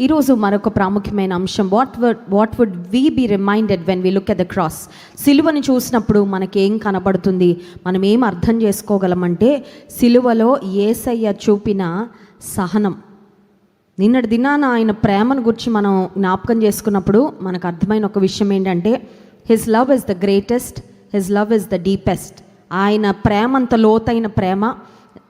ఈరోజు మరొక ప్రాముఖ్యమైన అంశం. What would what would we be reminded when we look at the cross సిలువని చూసినప్పుడు మనకి ఏం కనబడుతుంది? మనం ఏం అర్థం చేసుకోగలమంటే సిలువలో ఏసయ్య చూపిన సహనం. నిన్నటి దినాన ఆయన ప్రేమను గురించి మనం జ్ఞాపకం చేసుకున్నప్పుడు మనకు అర్థమైన ఒక విషయం ఏంటంటే his love is the greatest his love is the deepest ఆయన ప్రేమ అంత లోతైన ప్రేమ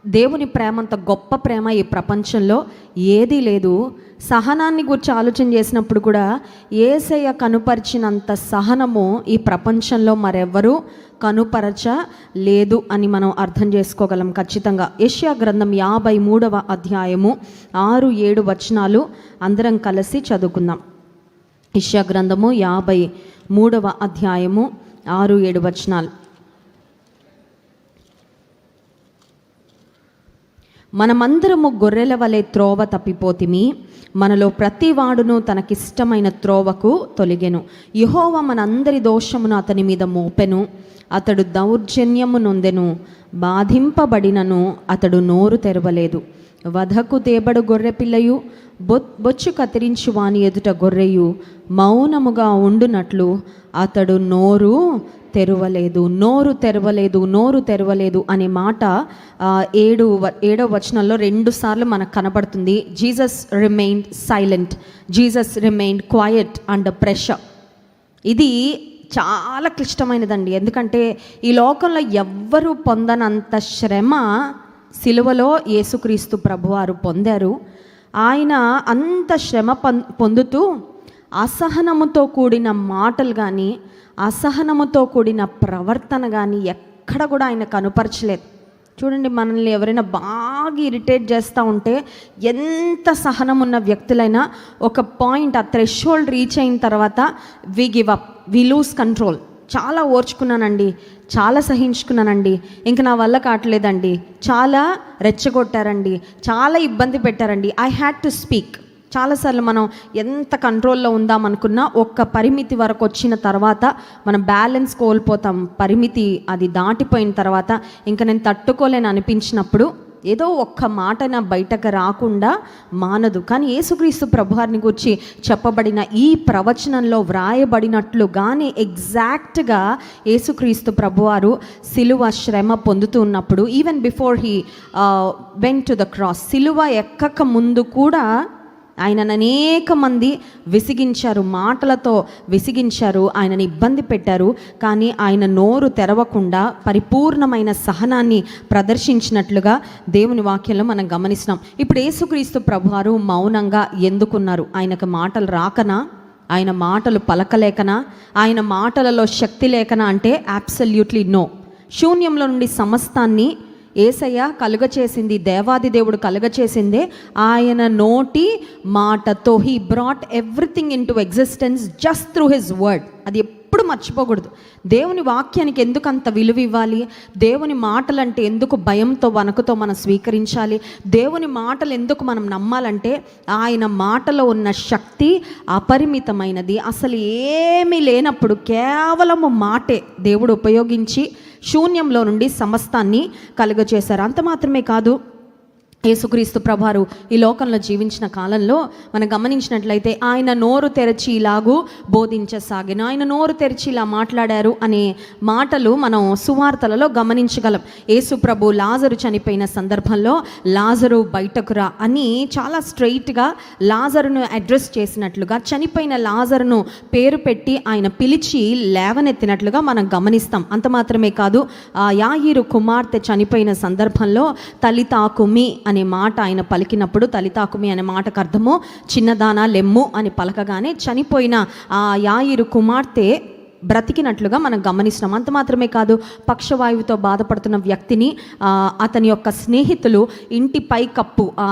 దేవుని ప్రేమ అంత గొప్ప ప్రేమ ఈ ప్రపంచంలో ఏదీ లేదు. సహనాన్ని గురించి ఆలోచన చేసినప్పుడు కూడా ఏసయ్య కనుపరిచినంత సహనము ఈ ప్రపంచంలో మరెవ్వరూ కనుపరచ లేదు అని మనం అర్థం చేసుకోగలం ఖచ్చితంగా. ఏషియా గ్రంథం యాభై మూడవ అధ్యాయము ఆరు ఏడు వచనాలు అందరం కలిసి చదువుకుందాం. ఏషియా గ్రంథము యాభై మూడవ అధ్యాయము ఆరు ఏడు వచనాలు. మనమందరము గొర్రెల వలె త్రోవ తప్పిపోతిమి మనలో ప్రతి వాడును తనకిష్టమైన త్రోవకు తొలిగెను. యహోవ మనందరి దోషమును అతని మీద మోపెను అతడు దౌర్జన్యము నొందెను బాధింపబడినను అతడు నోరు తెరవలేదు. వధకు తేబడు గొర్రె పిల్లయు బొ బొచ్చు కత్తిరించు వాని ఎదుట గొర్రెయు మౌనముగా ఉండునట్లు అతడు నోరు తెరవలేదు నోరు తెరవలేదు నోరు తెరవలేదు అనే మాట ఏడు వ- ఏడవ వచనంలో రెండు సార్లు మనకు కనబడుతుంది. Jesus remained silent. Jesus remained quiet and pressure. ఇది చాలా క్లిష్టమైనదండి. ఎందుకంటే ఈ లోకంలో ఎవ్వరూ పొందనంత శ్రమ సిలువలో యేసుక్రీస్తు ప్రభువారు పొందారు. ఆయన అంత శ్రమ పొందుతూ అసహనముతో కూడిన మాటలు కానీ అసహనముతో కూడిన ప్రవర్తన కానీ ఎక్కడ కూడా ఆయన కనుపరచలేదు. చూడండి మనల్ని ఎవరైనా బాగా ఇరిటేట్ చేస్తూ ఉంటే ఎంత సహనం ఉన్న వ్యక్తులైనా ఒక పాయింట్ ఆ థ్రెషోల్డ్ రీచ్ అయిన తర్వాత we give up we lose control చాలా ఓర్చుకున్నానండి చాలా సహించుకున్నానండి ఇంక నా వల్ల కావట్లేదండి చాలా రెచ్చగొట్టారండి చాలా ఇబ్బంది పెట్టారండి. ఐ హ్యాడ్ టు స్పీక్ చాలాసార్లు మనం ఎంత కంట్రోల్లో ఉందామనుకున్నా ఒక్క పరిమితి వరకు వచ్చిన తర్వాత మనం బ్యాలెన్స్ కోల్పోతాం. పరిమితి అది దాటిపోయిన తర్వాత ఇంకా నేను తట్టుకోలేని అనిపించినప్పుడు ఏదో ఒక్క మాట నా బయటకు రాకుండా మానదు. కానీ యేసుక్రీస్తు ప్రభువారిని గురించి చెప్పబడిన ఈ ప్రవచనంలో వ్రాయబడినట్లుగానే ఎగ్జాక్ట్గా యేసుక్రీస్తు ప్రభువారు సిలువ శ్రమ పొందుతూ ఉన్నప్పుడు even before he went to the cross సిలువ ఎక్కక ముందు కూడా ఆయనను అనేక మంది విసిగించారు మాటలతో విసిగించారు ఆయనని ఇబ్బంది పెట్టారు కానీ ఆయన నోరు తెరవకుండా పరిపూర్ణమైన సహనాన్ని ప్రదర్శించినట్లుగా దేవుని వాక్యంలో మనం గమనిస్తున్నాం. ఇప్పుడు యేసుక్రీస్తు ప్రభువారు మౌనంగా ఎందుకున్నారు? ఆయనకు మాటలు రాకనా? ఆయన మాటలు పలకలేకనా? ఆయన మాటలలో శక్తి లేకనా? అంటే అబ్సల్యూట్లీ నో శూన్యంలో నుండి సమస్తాన్ని ఏసయ్య కలుగచేసింది దేవాది దేవుడు కలుగచేసిందే. ఆయన నోటి మాటతో he brought everything into existence just through his word అది ఎప్పుడు మర్చిపోకూడదు. దేవుని వాక్యానికి ఎందుకు అంత విలువ ఇవ్వాలి? దేవుని మాటలంటే ఎందుకు భయంతో వణకుతో మనం స్వీకరించాలి? దేవుని మాటలు ఎందుకు మనం నమ్మాలంటే ఆయన మాటలో ఉన్న శక్తి అపరిమితమైనది. అసలు ఏమీ లేనప్పుడు కేవలము మాటే దేవుడు ఉపయోగించి శూన్యంలో నుండి సమస్తాన్ని కలుగజేశారు. అంత మాత్రమే కాదు యేసుక్రీస్తు ప్రభారు ఈ లోకంలో జీవించిన కాలంలో మనం గమనించినట్లయితే ఆయన నోరు తెరచి ఇలాగూ బోధించసాగిన. ఆయన నోరు తెరిచి ఇలా మాట్లాడారు అనే మాటలు మనం సువార్తలలో గమనించగలం. యేసు ప్రభు లాజరు చనిపోయిన సందర్భంలో లాజరు బయటకు రా అని చాలా స్ట్రైట్గా లాజరును అడ్రస్ చేసినట్లుగా చనిపోయిన లాజరును పేరు పెట్టి ఆయన పిలిచి లేవనెత్తినట్లుగా మనం గమనిస్తాం. అంత మాత్రమే కాదు ఆ యాయిరు కుమార్తె చనిపోయిన సందర్భంలో తల్లితాకుమి అని అనే మాట ఆయన పలికినప్పుడు తలితాకుమి అనే మాటకు అర్థము చిన్నదాన లెమ్ము అని పలకగానే చనిపోయిన ఆ యాయిరు కుమార్తె బ్రతికినట్లుగా మనం గమనిస్తున్నాం. అంత మాత్రమే కాదు పక్షవాయువుతో బాధపడుతున్న వ్యక్తిని అతని యొక్క స్నేహితులు ఇంటి పై కప్పు ఆ,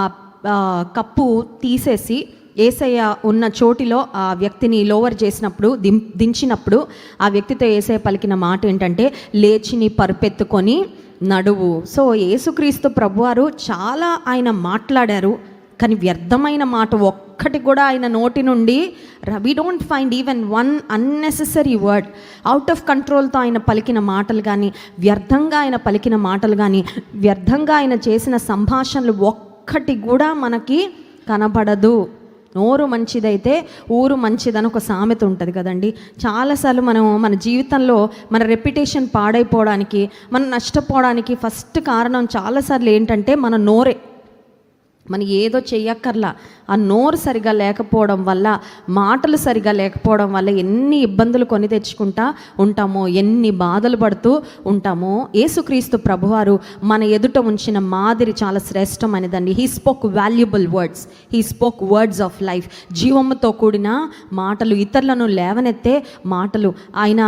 కప్పు తీసేసి ఏసయ్య ఉన్న చోటిలో ఆ వ్యక్తిని లోవర్ చేసినప్పుడు దిం దించినప్పుడు ఆ వ్యక్తితో ఏసయ్య పలికిన మాట ఏంటంటే లేచిని పరుపెత్తుకొని నడువు. సో యేసుక్రీస్తు ప్రభువారు చాలా ఆయన మాట్లాడారు. కానీ వ్యర్థమైన మాట ఒక్కటి కూడా ఆయన నోటి నుండి Ravi don't find even one unnecessary word out of కంట్రోల్తో ఆయన పలికిన మాటలు కానీ వ్యర్థంగా ఆయన పలికిన మాటలు కానీ వ్యర్థంగా ఆయన చేసిన సంభాషణలు ఒక్కటి కూడా మనకి కనబడదు. నోరు మంచిదైతే ఊరు మంచిదని ఒక సామెత ఉంటుంది కదండి. చాలాసార్లు మనం మన జీవితంలో మన రెప్యుటేషన్ పాడైపోవడానికి మనం నష్టపోవడానికి ఫస్ట్ కారణం చాలాసార్లు ఏంటంటే మన నోరే. మనం ఏదో చెయ్యక్కర్లా. ఆ నోరు సరిగా లేకపోవడం వల్ల మాటలు సరిగా లేకపోవడం వల్ల ఎన్ని ఇబ్బందులు కొని తెచ్చుకుంటా ఉంటామో ఎన్ని బాధలు పడుతూ ఉంటామో యేసుక్రీస్తు ప్రభువారు మన ఎదుట ఉంచిన మాదిరి చాలా శ్రేష్టమైనదండి. He spoke valuable words he spoke words of life జీవముతో కూడిన మాటలు ఇతరులను లేవనెత్తే మాటలు. ఆయన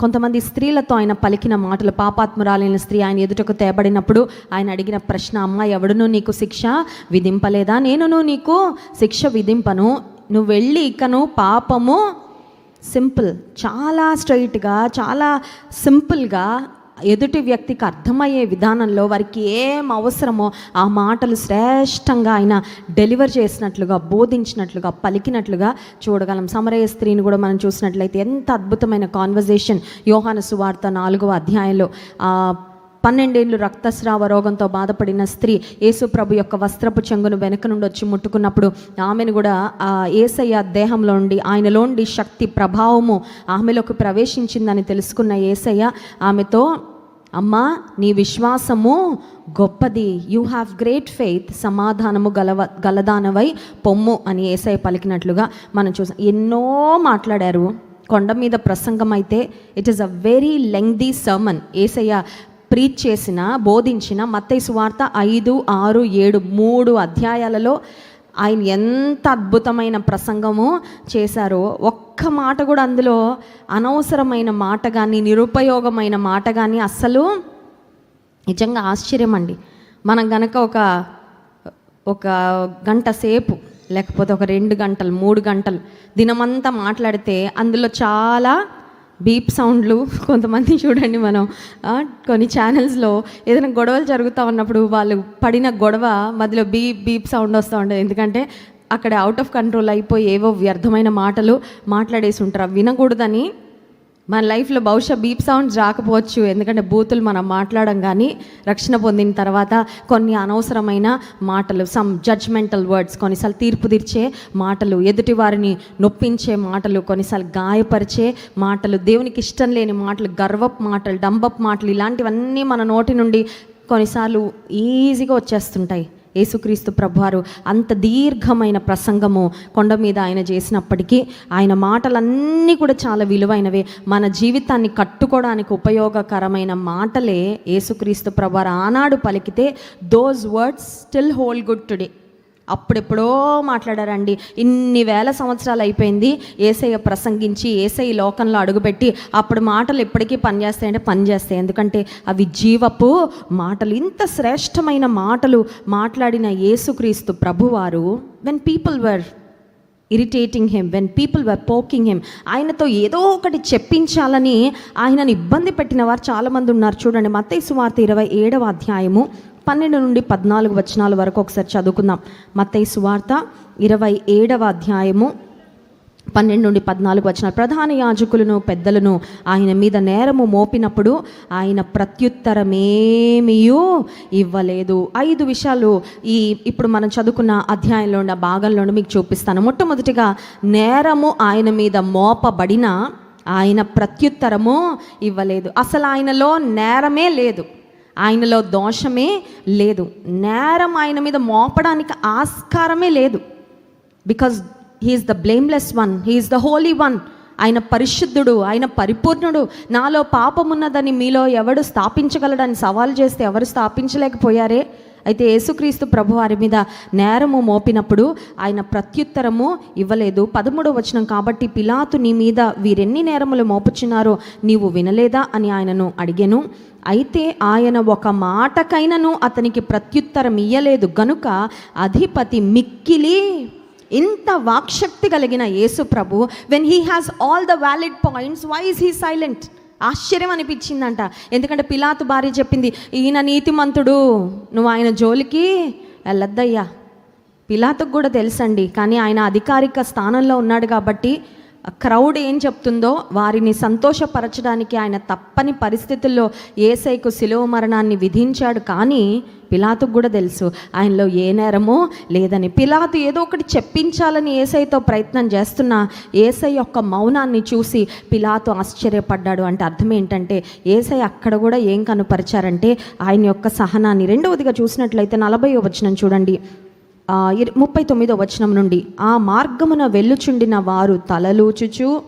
కొంతమంది స్త్రీలతో ఆయన పలికిన మాటలు పాపాత్మురాలైన స్త్రీ ఆయన ఎదుటకు తేబడినప్పుడు ఆయన అడిగిన ప్రశ్న అమ్మ ఎవడును నీకు శిక్ష విధింపలేదా? నేనును నీకు శిక్ష విధింపను. నువ్వు వెళ్ళి ఇకను పాపము సింపుల్ చాలా స్ట్రైట్గా చాలా సింపుల్గా ఎదుటి వ్యక్తికి అర్థమయ్యే విధానంలో వారికి ఏం అవసరమో ఆ మాటలు శ్రేష్టంగా ఆయన డెలివర్ చేసినట్లుగా బోధించినట్లుగా పలికినట్లుగా చూడగలం. సమరయ స్త్రీని కూడా మనం చూసినట్లయితే ఎంత అద్భుతమైన కాన్వర్జేషన్ యోహాను సువార్త నాలుగవ అధ్యాయంలో పన్నెండేళ్ళు రక్తస్రావ రోగంతో బాధపడిన స్త్రీ యేసుప్రభు యొక్క వస్త్రపు చెంగును వెనక నుండి వచ్చి ముట్టుకున్నప్పుడు ఆమెను కూడా ఆ ఏసయ్య దేహంలో ఉండి ఆయనలోండి శక్తి ప్రభావము ఆమెలోకి ప్రవేశించిందని తెలుసుకున్న ఏసయ్య ఆమెతో అమ్మా నీ విశ్వాసము గొప్పది. యూ హ్యావ్ గ్రేట్ ఫెయిత్ సమాధానము గలవ గలదానవై పొమ్ము అని ఏసయ్య పలికినట్లుగా మనం చూసాం. ఎన్నో మాట్లాడారు. కొండ మీద ప్రసంగం అయితే it is a very lengthy sermon Yesayya preach చేసిన బోధించిన మత్తయి సువార్త ఐదు ఆరు ఏడు మూడు అధ్యాయాలలో ఆయన ఎంత అద్భుతమైన ప్రసంగము చేశారో ఒక్క మాట కూడా అందులో అనవసరమైన మాట కానీ నిరుపయోగమైన మాట కానీ అస్సలు నిజంగా ఆశ్చర్యం అండి మనం గనక ఒక ఒక గంట సేపు లేకపోతే ఒక రెండు గంటలు మూడు గంటలు దినమంతా మాట్లాడితే అందులో చాలా బీప్ సౌండ్లు కొంతమంది చూడండి మనం కొన్ని ఛానల్స్లో ఏదైనా గొడవలు జరుగుతూ ఉన్నప్పుడు వాళ్ళు పడిన గొడవ మధ్యలో బీప్ బీప్ సౌండ్ వస్తూ ఉండేది. ఎందుకంటే అక్కడ అవుట్ ఆఫ్ కంట్రోల్ అయిపోయి ఏవో వ్యర్థమైన మాటలు మాట్లాడేసి ఉంటారు. వినకూడదని మన లైఫ్లో బహుశా బీప్ సౌండ్స్ రాకపోవచ్చు. ఎందుకంటే బూతులు మనం మాట్లాడడం కానీ రక్షణ పొందిన తర్వాత కొన్ని అనవసరమైన మాటలు సమ్ జడ్జ్మెంటల్ వర్డ్స్ కొన్నిసార్లు తీర్పు తీర్చే మాటలు ఎదుటి వారిని నొప్పించే మాటలు కొన్నిసార్లు గాయపరిచే మాటలు దేవునికి ఇష్టం లేని మాటలు గర్వప్ మాటలు డంబప్ మాటలు ఇలాంటివన్నీ మన నోటి నుండి కొన్నిసార్లు ఈజీగా వచ్చేస్తుంటాయి. యేసుక్రీస్తు ప్రభువారు అంత దీర్ఘమైన ప్రసంగము కొండ మీద ఆయన చేసినప్పటికీ ఆయన మాటలన్నీ కూడా చాలా విలువైనవే. మన జీవితాన్ని కట్టుకోవడానికి ఉపయోగకరమైన మాటలే యేసుక్రీస్తు ప్రభువారు ఆనాడు పలికితే those words still hold good today అప్పుడెప్పుడో మాట్లాడారండి. ఇన్ని వేల సంవత్సరాలు అయిపోయింది. ఏసయ్య ప్రసంగించి ఏసై లోకంలో అడుగుపెట్టి అప్పుడు మాటలు ఎప్పటికీ పనిచేస్తాయంటే పనిచేస్తాయి ఎందుకంటే అవి జీవపు మాటలు. ఇంత శ్రేష్టమైన మాటలు మాట్లాడిన యేసుక్రీస్తు ప్రభువారు when people were irritating him when people were poking him ఆయనతో ఏదో ఒకటి చెప్పించాలని ఆయనను ఇబ్బంది పెట్టిన వారు చాలామంది ఉన్నారు. చూడండి మత్తయి సువార్త ఇరవై ఏడవ అధ్యాయము పన్నెండు నుండి పద్నాలుగు వచనాల వరకు ఒకసారి చదువుకుందాం. మత్తయి సువార్త ఇరవై ఏడవ అధ్యాయము పన్నెండు నుండి పద్నాలుగు వచ్చిన ప్రధాన యాజకులను పెద్దలను ఆయన మీద నేరము మోపినప్పుడు ఆయన ప్రత్యుత్తరమేమియూ ఇవ్వలేదు. ఐదు విషయాలు ఈ ఇప్పుడు మనం చదువుకున్న అధ్యాయంలో ఉన్న భాగంలోనే మీకు చూపిస్తాను. మొట్టమొదటిగా నేరము ఆయన మీద మోపబడిన ఆయన ప్రత్యుత్తరము ఇవ్వలేదు. అసలు ఆయనలో నేరమే లేదు. ఆయనలో దోషమే లేదు. నేరం ఆయన మీద మోపడానికి ఆస్కారమే లేదు. Because he is the blameless one he is the holy one ఆయన పరిశుద్ధుడు ఆయన పరిపూర్ణుడు. నాలో పాపమున్నదని మీలో ఎవడు స్థాపించగలడని సవాల్ చేస్తే ఎవరు స్థాపించలేకపోయారే? అయితే యేసుక్రీస్తు ప్రభు వారి మీద నేరము మోపినప్పుడు ఆయన ప్రత్యుత్తరము ఇవ్వలేదు. పదమూడవ వచనం కాబట్టి పిలాతు నీ మీద వీరెన్ని నేరములు మోపుచున్నారో నీవు వినలేదా? అని ఆయనను అడిగాను. అయితే ఆయన ఒక మాటకైనను అతనికి ప్రత్యుత్తరం ఇయ్యలేదు. గనుక అధిపతి మిక్కిలి ఇంత వాక్శక్తి కలిగిన యేసు ప్రభు when he has all the valid points why's he silent ఆశ్చర్యం అనిపించిందంట. ఎందుకంటే పిలాతు భార్య చెప్పింది ఈయన నీతిమంతుడు నువ్వు ఆయన జోలికి వెళ్ళొద్దయ్యా. పిలాతుకు కూడా తెలుసండి కానీ ఆయన అధికారిక స్థానంలో ఉన్నాడు కాబట్టి క్రౌడ్ ఏం చెప్తుందో వారిని సంతోషపరచడానికి ఆయన తప్పని పరిస్థితుల్లో ఏసైకు శిలువ మరణాన్ని విధించాడు. కానీ పిలాతుకు కూడా తెలుసు ఆయనలో ఏ నేరమో లేదని. పిలాతు ఏదో ఒకటి చెప్పించాలని ఏసైతో ప్రయత్నం చేస్తున్నా ఏసై యొక్క మౌనాన్ని చూసి పిలాతు ఆశ్చర్యపడ్డాడు. అంటే అర్థం ఏంటంటే ఏసై అక్కడ కూడా ఏం కనుపరిచారంటే ఆయన యొక్క సహనాన్ని. రెండవదిగా చూసినట్లయితే నలభై వచనం చూడండి. ముప్పై తొమ్మిదో వచనం నుండి ఆ మార్గమున వెళ్ళుచుండిన వారు తలలూచుచు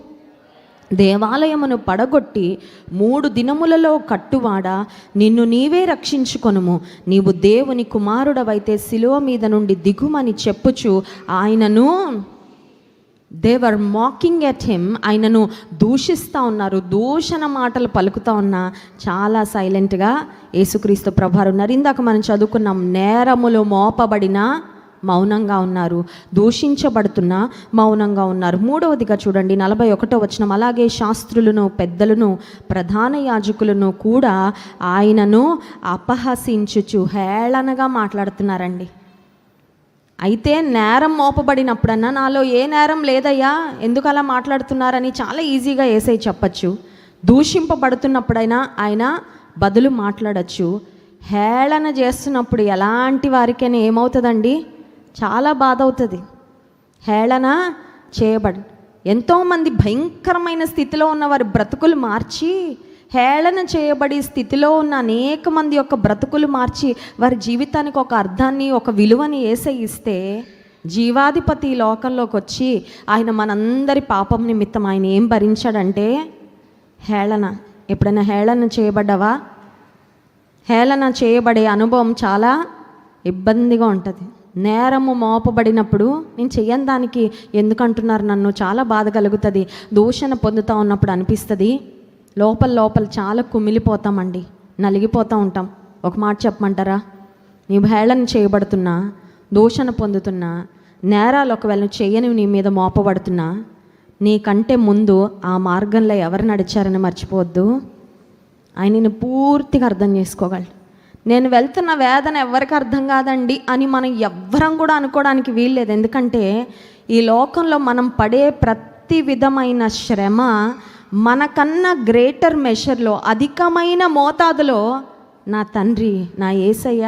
దేవాలయమును పడగొట్టి మూడు దినములలో కట్టువాడా నిన్ను నీవే రక్షించుకొనుము. నీవు దేవుని కుమారుడవైతే శిలువ మీద నుండి దిగుమని చెప్పుచు ఆయనను దేవర్ మాకింగ్ ఎట్ హిమ్ ఆయనను దూషిస్తూ ఉన్నారు. దూషణ మాటలు పలుకుతూ ఉన్నా చాలా సైలెంట్గా యేసుక్రీస్తు ప్రభారు ఉన్నారు. ఇందాక మనం చదువుకున్నాం నేరములు మోపబడిన మౌనంగా ఉన్నారు. దూషించబడుతున్న మౌనంగా ఉన్నారు. మూడవదిగా చూడండి నలభై ఒకటో వచనం. అలాగే శాస్త్రులను పెద్దలను ప్రధాన యాజకులను కూడా ఆయనను అపహసించుచు హేళనగా మాట్లాడుతున్నారండి. అయితే నేరం మోపబడినప్పుడన్నా నాలో ఏ నేరం లేదయ్యా? ఎందుకు అలా మాట్లాడుతున్నారని చాలా ఈజీగా ఏసై చెప్పచ్చు. దూషింపబడుతున్నప్పుడైనా ఆయన బదులు మాట్లాడచ్చు. హేళన చేస్తున్నప్పుడు ఎలాంటి వారికైనా ఏమవుతుందండి? చాలా బాధ అవుతుంది. హేళన చేయబడి. ఎంతోమంది భయంకరమైన స్థితిలో ఉన్న వారి బ్రతుకులు మార్చి హేళన చేయబడి స్థితిలో ఉన్న అనేక మంది యొక్క బ్రతుకులు మార్చి వారి జీవితానికి ఒక అర్థాన్ని ఒక విలువని ఏసై ఇస్తే జీవాధిపతి లోకంలోకి వచ్చి ఆయన మనందరి పాపం నిమిత్తం ఆయన ఏం భరించాడంటే హేళన. ఎప్పుడైనా హేళన చేయబడ్డావా? హేళన చేయబడే అనుభవం చాలా ఇబ్బందిగా ఉంటుంది. నేరము మోపబడినప్పుడు నేను చెయ్యని దానికి ఎందుకంటున్నారు నన్ను? చాలా బాధ కలుగుతుంది. దూషణ పొందుతూ ఉన్నప్పుడు అనిపిస్తుంది. లోపల లోపల చాలా కుమిలిపోతామండి. నలిగిపోతూ ఉంటాం. ఒక మాట చెప్పమంటారా? నీ హేళన చేయబడుతున్నా దూషణ పొందుతున్నా నేరాలు ఒకవేళ నువ్వు నీ మీద మోపబడుతున్నా నీకంటే ముందు ఆ మార్గంలో ఎవరు నడిచారని మర్చిపోవద్దు. ఆయనని పూర్తిగా అర్థం చేసుకోగలడు. నేను వెళ్తున్న వేదన ఎవరికి అర్థం కాదండి అని మనం ఎవ్వరం కూడా అనుకోవడానికి వీల్లేదు. ఎందుకంటే ఈ లోకంలో మనం పడే ప్రతి విధమైన శ్రమ మనకన్నా గ్రేటర్ మెషర్లో అధికమైన మోతాదులో నా తండ్రి నా ఏసయ్య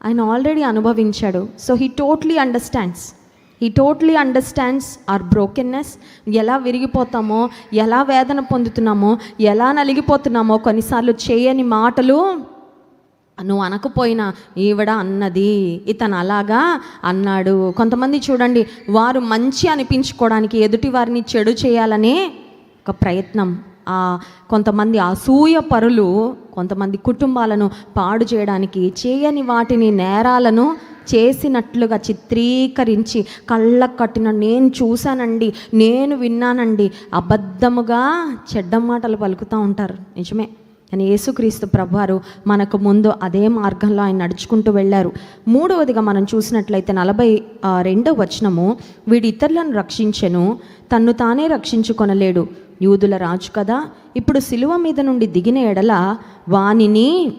ఆయన ఆల్రెడీ అనుభవించాడు. సో హీ టోట్లీ అండర్స్టాండ్స్ ఈ టోట్లీ అండర్స్టాండ్స్ ఆర్ బ్రోకెన్నెస్ ఎలా విరిగిపోతామో ఎలా వేదన పొందుతున్నామో ఎలా నలిగిపోతున్నామో కొన్నిసార్లు చేయని మాటలు నువ్వు అనకపోయినా ఈవిడ అన్నది. ఇతను అలాగా అన్నాడు. కొంతమంది చూడండి వారు మంచి అనిపించుకోవడానికి ఎదుటి వారిని చెడు చేయాలనే ఒక ప్రయత్నం. ఆ కొంతమంది అసూయ పరులు కొంతమంది కుటుంబాలను పాడు చేయడానికి చేయని వాటిని నేరాలను చేసినట్లుగా చిత్రీకరించి కళ్ళకు కట్టిన నేను చూశానండి నేను విన్నానండి అబద్ధముగా చెడ్డ మాటలు పలుకుతూ ఉంటారు. నిజమే. కానీ యేసుక్రీస్తు ప్రభువారు మనకు ముందు అదే మార్గంలో ఆయన నడుచుకుంటూ వెళ్ళారు. మూడవదిగా మనం చూసినట్లయితే నలభై రెండవ వచనము వీడి ఇతరులను రక్షించెను తన్ను తానే రక్షించుకొనలేడు. యూదుల రాజు కదా ఇప్పుడు శిలువ మీద నుండి దిగిన ఎడల వానిని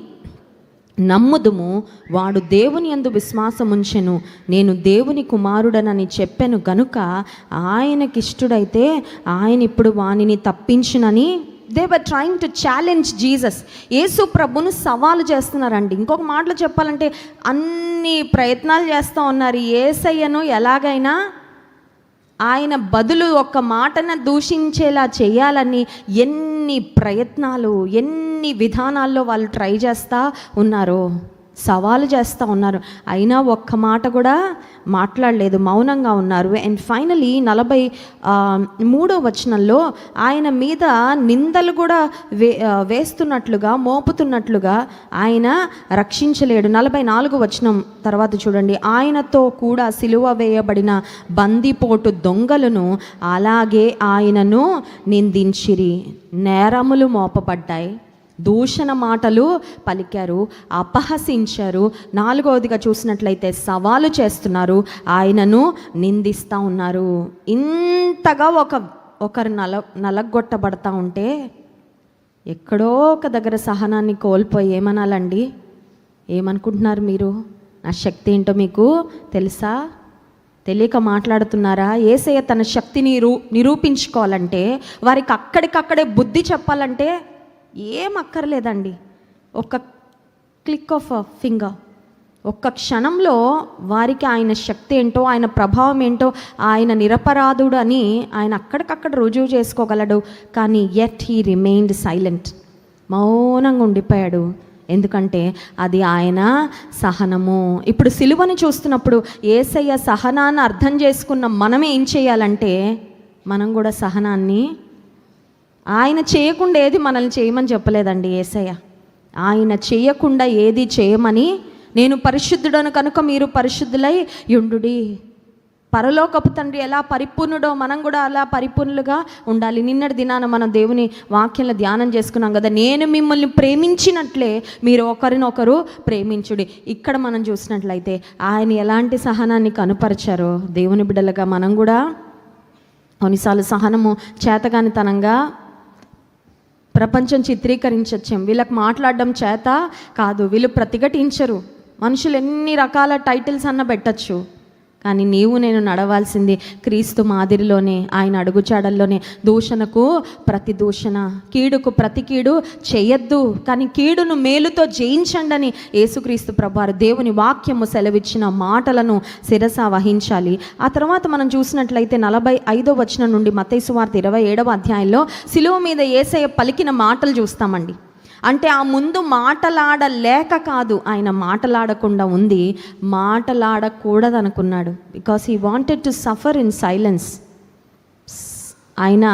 నమ్ముదుము. వాడు దేవుని యందు విశ్వాసముంచెను. నేను దేవుని కుమారుడనని చెప్పాను గనుక ఆయనకిష్టుడైతే ఆయన ఇప్పుడు వానిని తప్పించునని they were trying to challenge Jesus యేసు ప్రభును సవాలు చేస్తున్నారండి. ఇంకొక మాటలో చెప్పాలంటే అన్ని ప్రయత్నాలు చేస్తూ ఉన్నారు. ఏసయ్యను ఎలాగైనా ఆయన బదులు ఒక మాటన దూషించేలా చేయాలని ఎన్ని ప్రయత్నాలు ఎన్ని విధానాల్లో వాళ్ళు ట్రై చేస్తూ ఉన్నారు సవాలు చేస్తూ ఉన్నారు. అయినా ఒక్క మాట కూడా మాట్లాడలేదు మౌనంగా ఉన్నారు. అండ్ ఫైనలీ నలభై మూడో వచనంలో ఆయన మీద నిందలు కూడా వే వేస్తున్నట్లుగా మోపుతున్నట్లుగా ఆయన రక్షించలేడు. నలభై నాలుగు వచనం తర్వాత చూడండి. ఆయనతో కూడా సిలువ వేయబడిన బందిపోటు దొంగలను అలాగే ఆయనను నిందించిరి. నేరములు మోపబడ్డాయి. దూషణ మాటలు పలికారు అపహసించారు. నాలుగవదిగా చూసినట్లయితే సవాలు చేస్తున్నారు. ఆయనను నిందిస్తూ ఉన్నారు. ఇంతగా ఒక ఒకరు నల నలగొట్టబడతా ఉంటే ఎక్కడో ఒక దగ్గర సహనాన్ని కోల్పోయి ఏమనాలండి? ఏమనుకుంటున్నారు మీరు? నా శక్తి ఏంటో మీకు తెలుసా? తెలియక మాట్లాడుతున్నారా? ఏసయ్య తన శక్తిని రూ నిరూపించుకోవాలంటే వారికి అక్కడికక్కడే బుద్ధి చెప్పాలంటే ఏం అక్కర్లేదండి ఒక క్లిక్ ఆఫ్ అ ఫింగర్. ఒక్క క్షణంలో వారికి ఆయన శక్తి ఏంటో ఆయన ప్రభావం ఏంటో ఆయన నిరపరాధుడు అని ఆయన అక్కడికక్కడ రుజువు చేసుకోగలడు. కానీ ఎట్ హీ రిమైన్డ్ సైలెంట్ మౌనంగా ఉండిపోయాడు. ఎందుకంటే అది ఆయన సహనము. ఇప్పుడు సిలువను చూస్తున్నప్పుడు ఏసయ్య సహనాన్ని అర్థం చేసుకున్న మనం ఏం చేయాలంటే మనం కూడా సహనాన్ని ఆయన చేయకుండా ఏది మనల్ని చేయమని చెప్పలేదండి ఏసయ్య. ఆయన చేయకుండా ఏది చేయమని నేను పరిశుద్ధుడను కనుక మీరు పరిశుద్ధులై యుండుడి పరలోకపు తండ్రి ఎలా పరిపూర్ణుడో మనం కూడా అలా పరిపూర్ణులుగా ఉండాలి. నిన్నటి దినాన మనం దేవుని వాక్యంలో ధ్యానం చేసుకున్నాం కదా నేను మిమ్మల్ని ప్రేమించినట్లే మీరు ఒకరినొకరు ప్రేమించుడి. ఇక్కడ మనం చూసినట్లయితే ఆయన ఎలాంటి సహనాన్ని కనుపరిచారో దేవుని బిడ్డలుగా మనం కూడా కొన్నిసార్లు సహనము చేతగానితనంగా ప్రపంచం చిత్రీకరించచ్చాం. వీళ్ళకి మాట్లాడడం చేత కాదు వీళ్ళు ప్రతిఘటించరు. మనుషులు ఎన్ని రకాల టైటిల్స్ అన్న పెట్టచ్చు. కానీ నీవు నేను నడవాల్సింది క్రీస్తు మాదిరిలోనే ఆయన అడుగుచాడల్లోనే దూషణకు ప్రతి దూషణ కీడుకు ప్రతి కీడు చేయొద్దు కానీ కీడును మేలుతో జయించండి అని యేసుక్రీస్తు ప్రభారు దేవుని వాక్యము సెలవిచ్చిన మాటలను శిరస వహించాలి. ఆ తర్వాత మనం చూసినట్లయితే నలభై ఐదో వచనం నుండి మతైసు వార్త ఇరవై ఏడవ అధ్యాయంలో సిలువ మీద ఏసయ పలికిన మాటలు చూస్తామండి. అంటే ఆ ముందు మాటలాడలేక కాదు ఆయన మాటలాడకుండా ఉంది. మాటలాడకూడదు అనుకున్నాడు because he wanted to suffer in silence ఆయన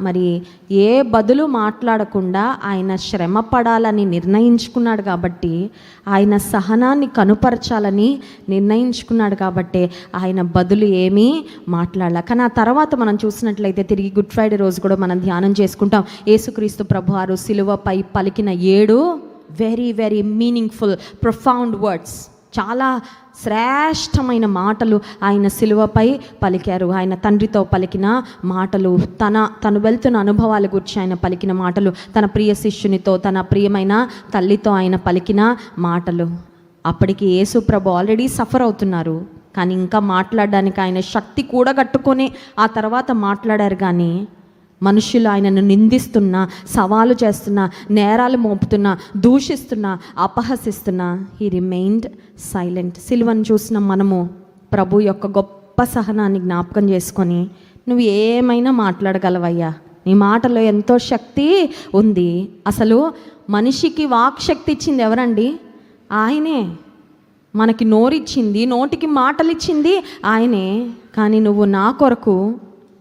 మరి ఏ బదులు మాట్లాడకుండా ఆయన శ్రమ పడాలని నిర్ణయించుకున్నాడు కాబట్టి ఆయన సహనాన్ని కనుపరచాలని నిర్ణయించుకున్నాడు కాబట్టి ఆయన బదులు ఏమీ మాట్లాడాల. కానీ ఆ తర్వాత మనం చూసినట్లయితే తిరిగి గుడ్ ఫ్రైడే రోజు కూడా మనం ధ్యానం చేసుకుంటాం. యేసుక్రీస్తు ప్రభువారు సిలువపై పలికిన ఏడు very very meaningful profound words చాలా శ్రేష్టమైన మాటలు ఆయన సిలువపై పలికారు. ఆయన తండ్రితో పలికిన మాటలు తన తను వెళ్తున్న అనుభవాల గురించి ఆయన పలికిన మాటలు తన ప్రియ శిష్యునితో తన ప్రియమైన తల్లితో ఆయన పలికిన మాటలు. అప్పటికి యేసు ప్రభు ఆల్రెడీ సఫర్ అవుతున్నారు. కానీ ఇంకా మాట్లాడడానికి ఆయన శక్తి కూడగట్టుకొని ఆ తర్వాత మాట్లాడారు కానీ మనుషులు ఆయనను నిందిస్తున్నా సవాలు చేస్తున్నా నేరాలు మోపుతున్నా దూషిస్తున్నా అపహసిస్తున్నా హీ రిమైన్డ్ సైలెంట్. సిల్వను చూసిన మనము ప్రభు యొక్క గొప్ప సహనాన్ని జ్ఞాపకం చేసుకొని నువ్వు ఏమైనా మాట్లాడగలవయ్యా? నీ మాటలో ఎంతో శక్తి ఉంది. అసలు మనిషికి వాక్ శక్తి ఇచ్చింది ఎవరండి? ఆయనే. మనకి నోరిచ్చింది నోటికి మాటలు ఇచ్చింది ఆయనే. కానీ నువ్వు నా కొరకు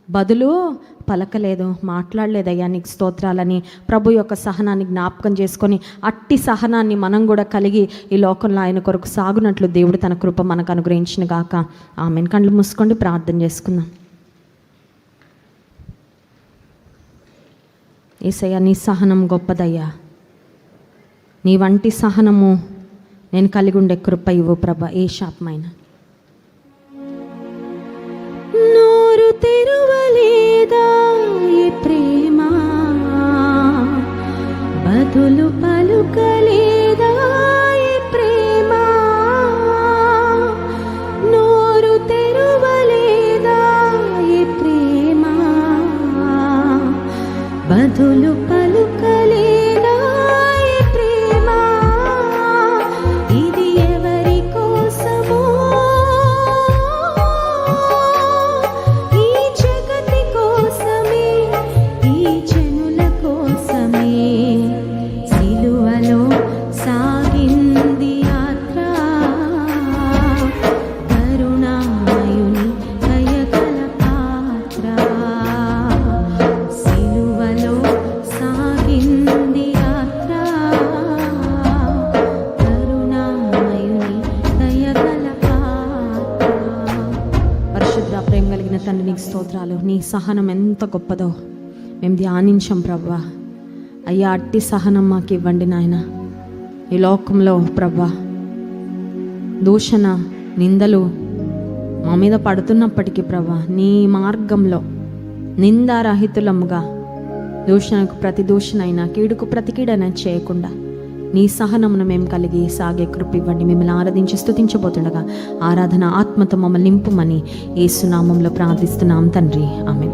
బదులు పలకలేదు మాట్లాడలేదయ్యా నీకు స్తోత్రాలని. ప్రభు యొక్క సహనాన్ని జ్ఞాపకం చేసుకొని అట్టి సహనాన్ని మనం కూడా కలిగి ఈ లోకంలో ఆయన కొరకు సాగునట్లు దేవుడు తన కృప మనకు అనుగ్రహించిన గాక. ఆమెను. కళ్ళు మూసుకోండి ప్రార్థన చేసుకుందాం. ఏసయ్యా నీ సహనం గొప్పదయ్యా. నీ వంటి సహనము నేను కలిగి ఉండే కృప ఇవ్వు ప్రభ ఏ శాపమైన. తెరువలేదా ఈ ప్రేమ? బదులు పలుకలేదా ఈ ప్రేమ? నోరు తెరువలేదా ఈ ప్రేమ? బదులు మేము ధ్యానించాం ప్రభా. అయ్యా అట్టి సహనం మాకు ఇవ్వండి నాయన. ఈ లోకంలో ప్రభా దూషణ నిందలు మా మీద పడుతున్నప్పటికీ ప్రభా నీ మార్గంలో నిందారహితులముగా దూషణకు ప్రతి దూషణైనా కీడుకు ప్రతి కీడైనా చేయకుండా నీ సహనమును మేము కలిగి సాగే కృప ఇవ్వండి మిమ్మల్ని ఆరాధించి స్థుతించబోతుండగా ఆరాధన ఆత్మతో మమ్మల్ని నింపుమని ఏసునామంలో ప్రార్థిస్తున్నాం తండ్రి. ఆమె